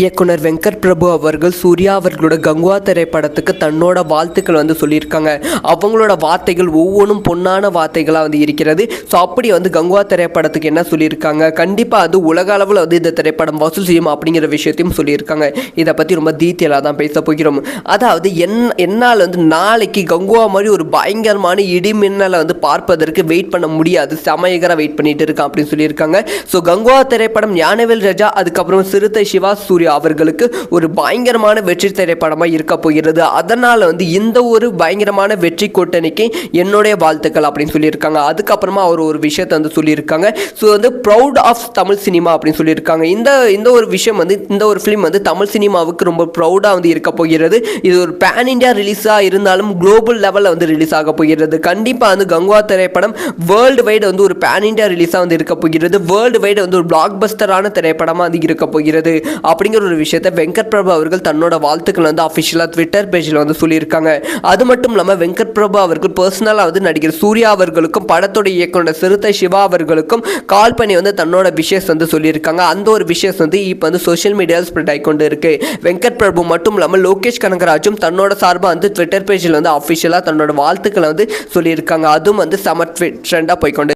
இயக்குனர் வெங்கட் பிரபு அவர்கள் சூர்யா அவர்களோட கங்குவா திரைப்படத்துக்கு தன்னோட வாழ்த்துக்கள் வந்து சொல்லியிருக்காங்க. அவங்களோட வார்த்தைகள் ஒவ்வொன்றும் பொன்னான வார்த்தைகளாக வந்து இருக்கிறது. ஸோ அப்படி வந்து கங்குவா திரைப்படத்துக்கு என்ன சொல்லியிருக்காங்க? கண்டிப்பாக அது உலக அளவில் வந்து இந்த திரைப்படம் வசூல் செய்யும் அப்படிங்கிற விஷயத்தையும் சொல்லியிருக்காங்க. இதை பற்றி ரொம்ப டீட்டெயிலாக தான் பேச போகிறோம். அதாவது என் என்னால் வந்து நாளைக்கு கங்குவா மாதிரி ஒரு பயங்கரமான இடி மின்னலை வந்து பார்ப்பதற்கு வெயிட் பண்ண முடியாது. சமயகராக வெயிட் பண்ணிட்டு இருக்கேன் அப்படின்னு சொல்லியிருக்காங்க. ஸோ கங்குவா திரைப்படம் ஞானவேல் ரஜா அதுக்கப்புறம் சிறுத்தை சிவா சூர்யா அவர்களுக்கு ஒரு பயங்கரமான வெற்றி திரைப்படமாக இருக்க போகிறது. அதனால் வந்து இந்த ஒரு பயங்கரமான வெற்றி கூட்டணிக்கு என்னுடைய வாழ்த்துக்கள் அப்படின்னு சொல்லியிருக்காங்க. அதுக்கப்புறமா அவர் ஒரு விஷயத்தை வந்து சொல்லியிருக்காங்க. ஸோ வந்து ப்ரௌட் ஆஃப் தமிழ் சினிமா அப்படின்னு சொல்லியிருக்காங்க. இந்த இந்த ஒரு விஷயம் வந்து இந்த ஒரு ஃபிலிம் வந்து தமிழ் சினிமாவுக்கு ரொம்ப ப்ரௌடாக வந்து இருக்க போகிறது. இது ஒரு பேன் இண்டியா ரிலீஸாக இருந்தாலும் குளோபல் லெவலில் வந்து ரிலீஸ் ஆக போகிறது. கண்டிப்பாக வந்து கங்குவா திரைப்படம் வேர்ல்டு வைடு வந்து ஒரு பேன் இண்டியா ரிலீஸாக வந்து இருக்க போகிறது. வேர்ல்டு வைடு வந்து ஒரு பிளாக் பஸ்டரான திரைப்படமாக வந்து இருக்க போகிறது. அப்படிங்கிற ஒரு விஷயத்த வெங்கட் பிரபு அவர்கள் தன்னோட வாழ்த்துக்கள் வந்து அஃபிஷியலாக ட்விட்டர் பேஜில் வந்து சொல்லியிருக்காங்க. அது மட்டும் இல்லாமல் வெங்கட் பிரபு அவர்கள் பர்சனலாக வந்து நடிகர் சூர்யா அவர்களுக்கும் படத்தோட இயக்குனர் சிறுத்தை சிவா அவர்களுக்கும் கால் பண்ணி வந்து தன்னோட விஷயஸ் வந்து சொல்லியிருக்காங்க. அந்த ஒரு விஷயஸ் வந்து இப்போ வந்து சோஷியல் மீடியாவில் ஸ்ப்ரெட் ஆகிக்கொண்டு இருக்கு. வெங்கட் பிரபு மட்டும் இல்லாமல் லோகேஷ் கனகராஜும் தன்னோட சார்பாக வந்து ட்விட்டர் பேஜில் வந்து அஃபிஷியலாக தன்னோட வாழ்த்துக்களை வந்து சொல்லியிருக்காங்க. அதுவும் வந்து சமர் ட்ரெண்டாக போய்க்கொண்டு